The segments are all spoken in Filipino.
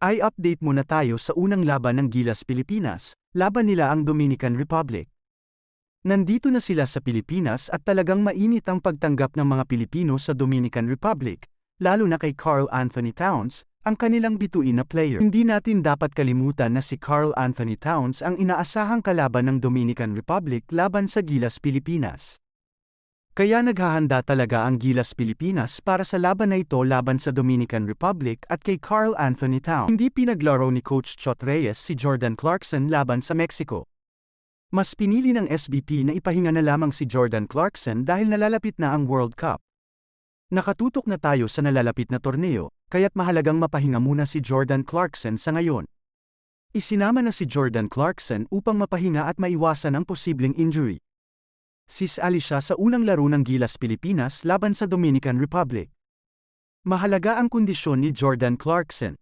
Ay update muna tayo sa unang laban ng Gilas Pilipinas, laban nila ang Dominican Republic. Nandito na sila sa Pilipinas at talagang mainit ang pagtanggap ng mga Pilipino sa Dominican Republic, lalo na kay Carl Anthony Towns, ang kanilang bituin na player. Hindi natin dapat kalimutan na si Carl Anthony Towns ang inaasahang kalaban ng Dominican Republic laban sa Gilas Pilipinas. Kaya naghahanda talaga ang Gilas Pilipinas para sa laban na ito laban sa Dominican Republic at kay Carl Anthony Towns. Hindi pinaglaro ni Coach Chot Reyes si Jordan Clarkson laban sa Mexico. Mas pinili ng SBP na ipahinga na lamang si Jordan Clarkson dahil nalalapit na ang World Cup. Nakatutok na tayo sa nalalapit na torneo, kaya't mahalagang mapahinga muna si Jordan Clarkson sa ngayon. Isinama na si Jordan Clarkson upang mapahinga at maiwasan ang posibleng injury. Sisali siya sa unang laro ng Gilas Pilipinas laban sa Dominican Republic. Mahalaga ang kondisyon ni Jordan Clarkson.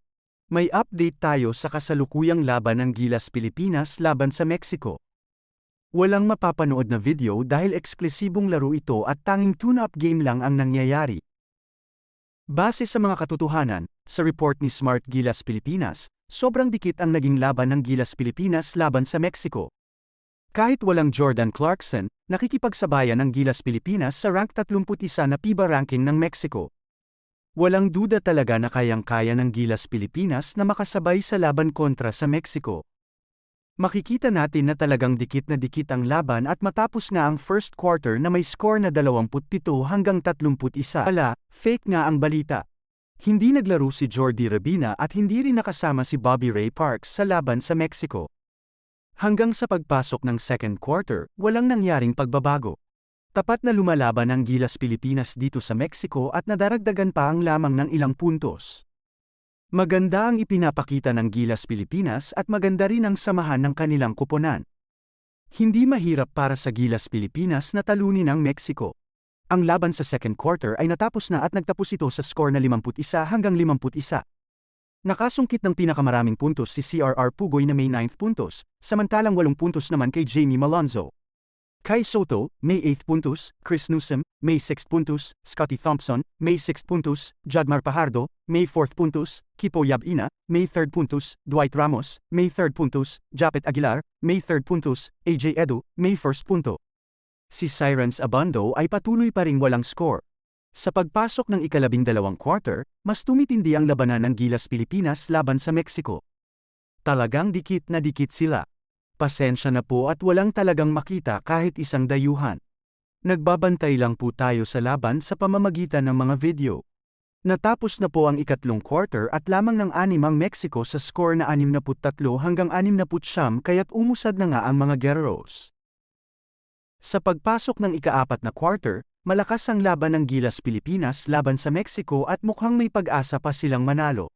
May update tayo sa kasalukuyang laban ng Gilas Pilipinas laban sa Mexico. Walang mapapanood na video dahil eksklusibong laro ito at tanging tune-up game lang ang nangyayari. Base sa mga katotohanan, sa report ni Smart Gilas Pilipinas, sobrang dikit ang naging laban ng Gilas Pilipinas laban sa Mexico. Kahit walang Jordan Clarkson, nakikipagsabayan ang Gilas Pilipinas sa rank 31 na FIBA ranking ng Mexico. Walang duda talaga na kayang-kaya ng Gilas Pilipinas na makasabay sa laban kontra sa Mexico. Makikita natin na talagang dikit na dikit ang laban at matapos nga ang first quarter na may score na 27 hanggang 31. Wala, fake nga ang balita. Hindi naglaro si Jordi Rabina at hindi rin nakasama si Bobby Ray Parks sa laban sa Mexico. Hanggang sa pagpasok ng second quarter, walang nangyaring pagbabago. Tapat na lumalaban ang Gilas Pilipinas dito sa Mexico at nadaragdagan pa ang lamang ng ilang puntos. Maganda ang ipinapakita ng Gilas Pilipinas at maganda rin ang samahan ng kanilang kuponan. Hindi mahirap para sa Gilas Pilipinas na talunin ang Mexico. Ang laban sa second quarter ay natapos na at nagtapos ito sa score na 51 hanggang 51. Nakasungkit ng pinakamaraming puntos si CRR Pugoy na may 9th puntos, samantalang 8 puntos naman kay Jamie Malonzo. Kai Soto, may 8 puntos, Chris Newsom, may 6 puntos, Scotty Thompson, may 6 puntos, Jadmar Pajardo, may 4th puntos, Kipo Yabina, may 3rd puntos, Dwight Ramos, may 3rd puntos, Japet Aguilar, may 3rd puntos, AJ Edu, may 1st punto. Si Sirens Abando ay patuloy pa ring walang score. Sa pagpasok ng ikalabing dalawang quarter, mas tumitindi ang labanan ng Gilas Pilipinas laban sa Mexico. Talagang dikit na dikit sila. Pasensya na po at walang talagang makita kahit isang dayuhan. Nagbabantay lang po tayo sa laban sa pamamagitan ng mga video. Natapos na po ang ikatlong quarter at lamang ng anim ang Mexico sa score na 63 hanggang 69 kaya't umusad na nga ang mga Guerreros. Sa pagpasok ng ikaapat na quarter, malakas ang laban ng Gilas Pilipinas laban sa Mexico at mukhang may pag-asa pa silang manalo.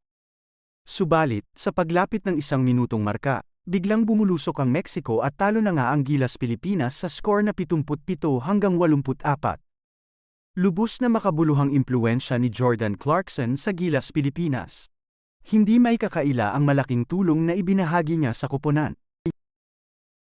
Subalit, sa paglapit ng isang minutong marka, biglang bumulusok ang Mexico at talo na nga ang Gilas Pilipinas sa score na 77 hanggang 84. Lubos na makabuluhang impluensya ni Jordan Clarkson sa Gilas Pilipinas. Hindi may kakaila ang malaking tulong na ibinahagi niya sa kuponan.